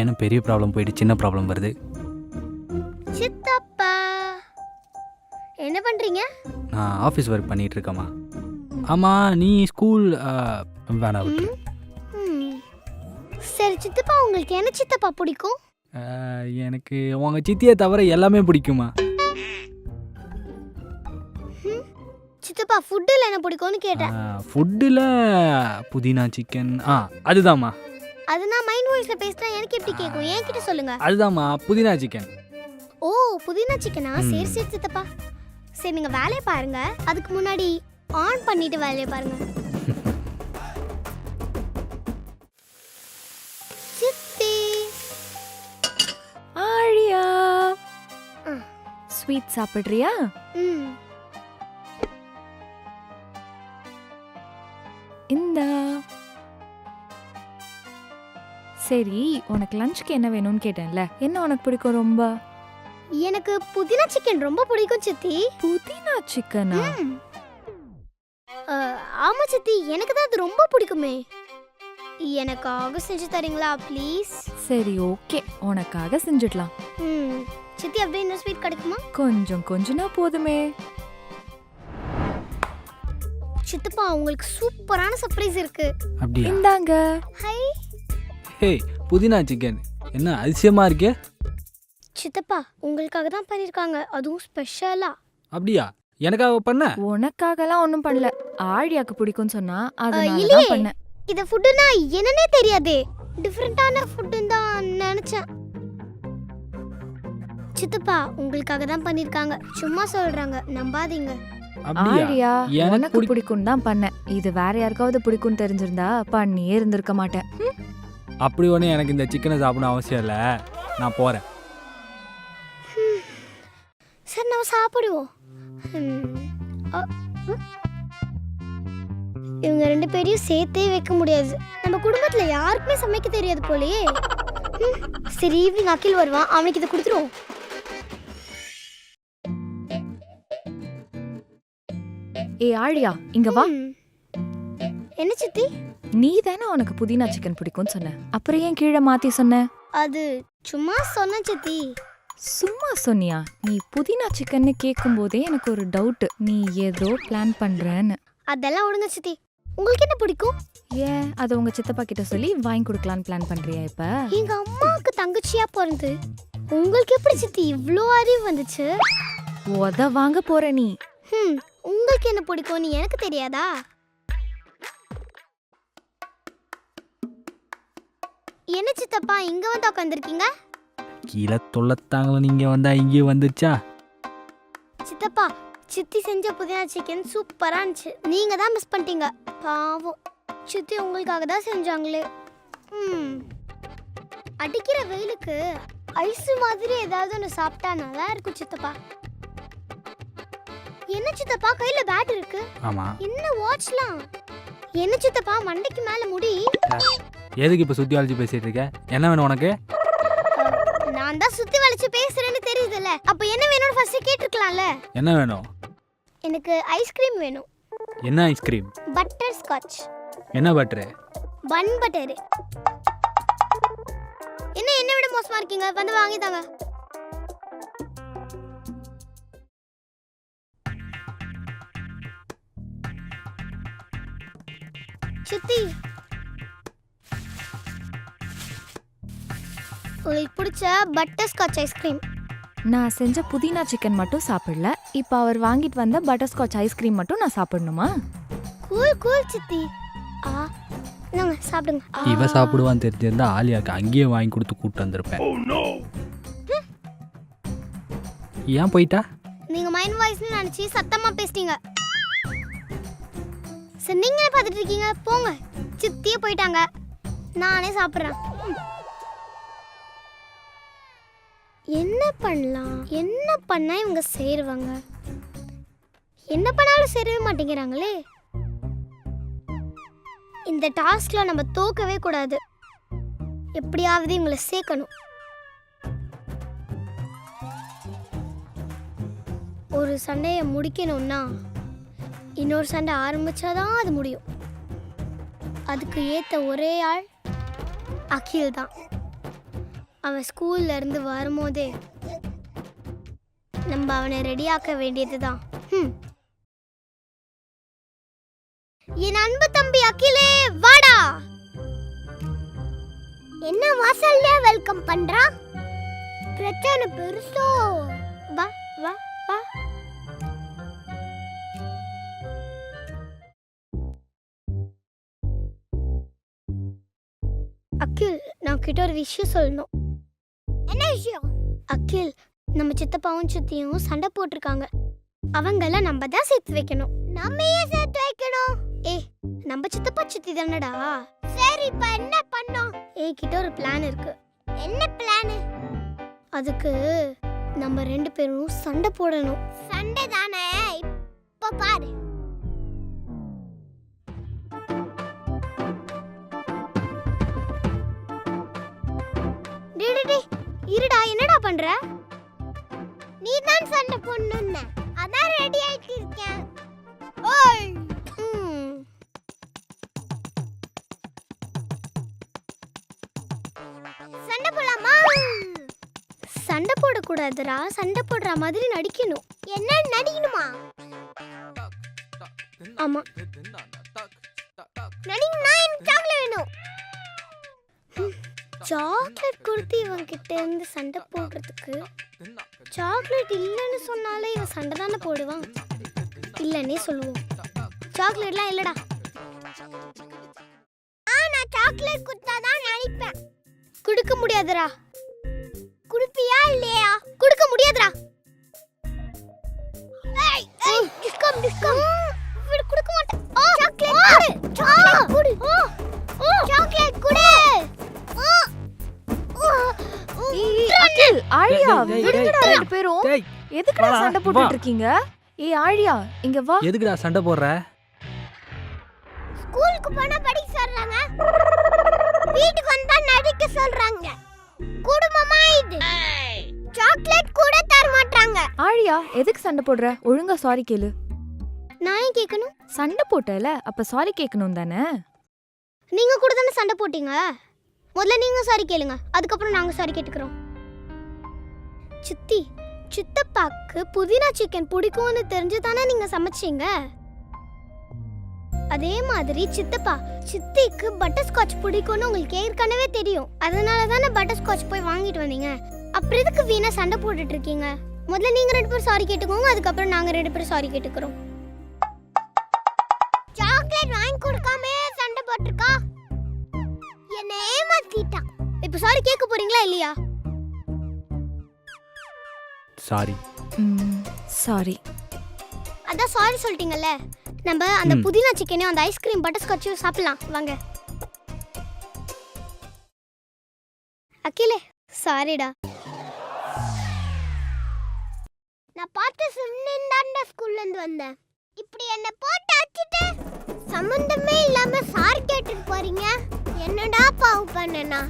எனக்கு பெரிய ப்ராப்ளம் போயிட்டு சின்ன ப்ராப்ளம் வருது. சித்தப்பா. என்ன பண்றீங்க? நான் ஆஃபீஸ் ஒர்க் பண்ணிட்டு இருக்கேம்மா. ஆமாம் நீ ஸ்கூல் வேணாம் விட்டு. சரி சித்தப்பா உங்களுக்கு என்ன சித்தப்பா பிடிக்கும்? எனக்கு உங்க சித்தியை தவிர எல்லாமே பிடிக்குமா சித்தப்பா ஃபுட்டில் என்ன பிடிக்கும்னு கேட்டேன். ஃபுட்டில் புதினா சிக்கன் ஆ அதுதாம்மா. அது நான் மைண்ட் வாய்ஸ்ல பேசினா எனக்கு எப்படி கேட்கும் என்கிட்ட சொல்லுங்க. அதுதாம்மா புதினா சிக்கன் ஓ புதினா சிக்கனா. சரி சரி சித்தப்பா. சரி நீங்க வேலையை பாருங்க. அதுக்கு முன்னாடி ஆன் பண்ணிட்டு வேலையை பாருங்க. சித்தி. ஆழியா. ஸ்வீட் சாப்பிடுறியா? ம். சரி உனக்கு லஞ்சுக்கு என்ன வேணும்னு கேட்டேன்ல. என்ன உனக்கு பிடிக்கும் ரொம்ப? எனக்கு புதினா சிக்கன் ரொம்ப பிடிக்கும் சித்தி. புதினா சிக்கனா ம். ஆமா சித்தி. எனக்கு தான் அது ரொம்ப பிடிக்குமே. எனக்காக செஞ்சு தரீங்களா ப்ளீஸ் சரி ஓகே உனக்காக செஞ்சிடலாம். ம். சித்தி அப்படியே இன்னும் ஸ்வீட் கிடைக்குமா? கொஞ்சம் கொஞ்சனா போதுமே. சித்தப்பா உங்களுக்கு சூப்பரான சர்ப்ரைஸ் இருக்கு. அப்படியா? இந்தாங்க. ஹை ஹே புதினா சிக்கன் என்ன அதிசயமா இருக்கே? சித்தப்பா உங்களுக்காக தான் பண்ணிருக்காங்க. அதுவும் ஸ்பெஷலா அப்படியா? எனக்காக பண்ண? உனக்காகலாம் ஒன்றும் பண்ணல. ஆழியாக்கு பிடிக்கும்னு சொன்னா அதனால இல்லையே. தான் பண்ணேன். இது ஃபுட்டுனா என்னன்னே தெரியாதே. டிஃப்ரெண்டான ஃபுட்டுன்னு தான் நினைச்சேன். சித்தப்பா உங்களுக்காக தான் பண்ணிருக்காங்க. சும்மா சொல்றாங்க. நம்பாதீங்க. அப்படியா? ஆழியா எனக்கு உனக்கு பிடி- தான் பண்ணேன். இது வேற யாருக்காவது பிடிக்கும்னு தெரிஞ்சிருந்தா பண்ணியே இருந்திருக்க மாட்டேன். ம். அப்படி ஒன்றும் எனக்கு இந்த சிக்கனை சாப்பிடணும் அவசியம் இல்லை. நான் போகிறேன் சரி நம்ம சாப்பிடுவோம். இவங்க ரெண்டு பேரையும் சேர்த்தே வைக்க முடியாது. நம்ம குடும்பத்துல யாருக்குமே சமைக்க தெரியாது போலயே. சரி ஈவினிங் அகில் வருவான். அவனுக்கு இதை கொடுத்துருவோம். ஏ ஆழியா இங்க வா. என்ன சித்தி? நீ தானே உனக்கு புதினா சிக்கன் பிடிக்கும்னு சொன்ன? அப்புறம் ஏன் கீழே மாத்தி சொன்ன? அது சும்மா சொன்ன சித்தி. சும்மா சொன்னியா? நீ புதினா சிக்கன்னு கேட்கும் போதே எனக்கு ஒரு டவுட் நீ ஏதோ பிளான் பண்றேன்னு. அதெல்லாம் விடுங்க சித்தி. உங்களுக்கு என்ன பிடிக்கும்? ஏன்? அதை உங்க சித்தப்பா கிட்ட சொல்லி வாங்கி கொடுக்கலான்னு பிளான் பண்றியா இப்ப? எங்க அம்மாவுக்கு தங்கச்சியா பிறந்து உங்களுக்கு எப்படி சித்தி இவ்ளோ அறிவு வந்துச்சு? உத வாங்க போற நீ. ஹம், உங்களுக்கு என்ன பிடிக்கும்னு எனக்கு தெரியாதா? என்ன சித்தப்பா இங்க வந்து உட்காந்துருக்கீங்க கீழே தொல்லத்தாங்கள நீங்கள் வந்தா இங்கேயே வந்துச்சா சித்தப்பா சித்தி செஞ்ச புதினா சிக்கன் சூப்பரா இருந்துச்சு. நீங்க தான் மிஸ் பண்ணிட்டீங்க. பாவம். சித்தி உங்களுக்காக தான் செஞ்சாங்களே. ம் அடிக்கிற வெயிலுக்கு ஐஸ் மாதிரி ஏதாவது ஒன்று சாப்பிட்டா நல்லா இருக்கும் சித்தப்பா. என்ன சித்தப்பா கையில பேட் இருக்கு? ஆமாம் என்ன வாட்ச்லாம் என்ன சித்தப்பா மண்டைக்கு மேல எதுக்கு இப்போ வளைச்சு பேசிகிட்டு இருக்க? என்ன வேணும் உனக்கு? நான் தான் சுத்தி வளைச்சு பேசுறேன்னு தெரியுதுல்ல. அப்ப என்ன வேணும்னு ஃபர்ஸ்ட் கேட்டிருக்கலாம்ல? என்ன வேணும்? எனக்கு ஐஸ்கிரீம் வேணும். என்ன ஐஸ்கிரீம் பட்டர் ஸ்காட்ச் என்ன பட்ரு பன் பட்டர் என்ன என்ன விட மோசமா இருக்கீங்க? வந்து வாங்கி தாங்க. சித்தி. உங்களுக்கு பிடிச்ச பட்டர் ஸ்காட்ச் ஐஸ்கிரீம் நான் செஞ்ச புதினா சிக்கன் மட்டும் சாப்பிடல. இப்ப அவர் வாங்கிட்டு வந்த பட்டர்ஸ்காட்ச் ஐஸ்கிரீம் மட்டும் நான் சாப்பிடணுமா? கூல் கூல் சித்தி. ஆ நாங்க சாப்பிடுங்க. ஆ. இவ சாப்பிடுவான்னு தெரிஞ்சிருந்தா ஆலியாக்கு அங்கேயே வாங்கி கொடுத்து கூப்பிட்டு வந்திருப்பேன். ஏன் போயிட்டா? நீங்க மைண்ட் வாய்ஸ்னு நினைச்சு சத்தமா பேசிட்டீங்க. சரி நீங்களே பார்த்துட்டு இருக்கீங்க. போங்க. சித்தியே போயிட்டாங்க. நானே சாப்பிட்றேன். என்ன பண்ணலாம்? என்ன பண்ணால் இவங்க சேருவாங்க? என்ன பண்ணாலும் சேரவே மாட்டேங்கிறாங்களே? இந்த டாஸ்கில் நம்ம தோக்கவே கூடாது. எப்படியாவது இவங்களை சேர்க்கணும். ஒரு சண்டையை முடிக்கணும்னா இன்னொரு சண்டை ஆரம்பிச்சாதான் அது முடியும். அதுக்கு ஏற்ற ஒரே ஆள் அகில் தான் அவன் ஸ்கூல்ல இருந்து வரும்போதே நம்ம அவனை ரெடியாக்க வேண்டியது தான் என் அன்பு தம்பி அகிலே வாடா. என்ன வாசல்ல வெல்கம் பண்றா? பிரச்சனை பெருசோ. வா வா வா. அகில் நான் கிட்ட ஒரு விஷயம் சொல்லணும். என்ன விஷயம்? அகில் நம்ம சித்தப்பாவும் சித்தியும் சண்டை போட்டிருக்காங்க. அவங்கள நம்ம தான் சேர்த்து வைக்கணும். நம்ம ஏன் சேர்த்து வைக்கணும்? ஏ நம்ம சித்தப்பா சித்தி தானடா? சரி இப்ப என்ன பண்ணோம்? ஏ கிட்ட ஒரு பிளான் இருக்கு. என்ன பிளான் அதுக்கு நம்ம ரெண்டு பேரும் சண்டை போடணும். சண்டை தானே? பண்ற நீ தான் சண்டை போடணும்னு. அதான் ரெடி ஆயிட்டு இருக்கேன் ஓய். சண்டை போடலாமா? சண்டை போடக்கூடாதுடா. சண்டை போடுற மாதிரி நடிக்கணும். என்ன நடிக்கணுமா? ஆமா. நடிக்கணும்னா எனக்கு சாக்லேட் வேணும் சாக்லேட் கொடுத்து இவன் கிட்ட இருந்து சண்டை போடுறதுக்கு. சாக்லேட் இல்லைன்னு சொன்னாலே இவன் சண்டை தானே போடுவான். இல்லைன்னே சொல்லுவோம். சாக்லேட்லாம் இல்லடா. நான் சாக்லேட் கொடுத்தா தான் நினைப்பேன். கொடுக்க முடியாதுடா. குடுப்பியா இல்லையா? கொடுக்க முடியாதுடா. ஏய் ஏய் டிஸ்கம் டிஸ்கம் விடுங்கடா ரெண்டு பேரும். டேய் எதுக்குடா சண்டை வா. போட்டுட்டு இருக்கீங்க ஏய் ஆழியா இங்க வா. எதுக்குடா சண்டை போடுற? ஸ்கூலுக்கு போனா படிக்க சொல்றாங்க. வீட்டுக்கு வந்தா நடிக்க சொல்றாங்க. குடும்பமா இது. சாக்லேட் கூட தர மாட்டாங்க ஆழியா எதுக்கு சண்டை போடுற? ஒழுங்கா சாரி கேளு. நான் ஏன் கேட்கணும் சண்டை போட்டல அப்ப சாரி கேட்கணும் தானே? நீங்க கூட தானே சண்டை போட்டீங்க? முதல்ல நீங்க சாரி கேளுங்க. அதுக்கப்புறம் நாங்க சாரி கேட்டுக்கிறோம். சித்தி சித்தப்பாக்கு புதினா சிக்கன் பிடிக்கும்னு தெரிஞ்சு தானே நீங்க சமைச்சீங்க? அதே மாதிரி சித்தப்பா சித்திக்கு பட்டர் ஸ்காட்ச் பிடிக்கும்னு உங்களுக்கு ஏற்கனவே தெரியும். அதனால தானே பட்டர் ஸ்காட்ச் போய் வாங்கிட்டு வந்தீங்க. அப்புறம் எதுக்கு வீணா சண்டை போட்டுட்டு இருக்கீங்க முதல்ல நீங்க ரெண்டு பேரும் சாரி கேட்டுக்கோங்க அதுக்கப்புறம் நாங்க ரெண்டு பேரும் சாரி கேட்டுக்கிறோம். சாக்லேட் வாங்கி கொடுக்காமே சண்டை போட்டிருக்கா? என்ன ஏமாத்திட்டான் இப்போ சாரி கேட்க போறீங்களா இல்லையா? சாரி சாரி அதான் சாரி சொல்லிட்டீங்கல்ல. நம்ம அந்த. புதினா சிக்கனையும் அந்த ஐஸ்கிரீம் பட்டர் ஸ்காட்சும் சாப்பிடலாம். வாங்க. அகிலே சாரிடா நான் பார்த்து சொன்னேன்டாண்டா ஸ்கூல்ல இருந்து வந்தேன். இப்படி என்ன போட்டு அடிச்சிட்டு சம்பந்தமே இல்லாம சாரி கேட்டுட்டு போறீங்க. என்னடா பாவு பண்ணனா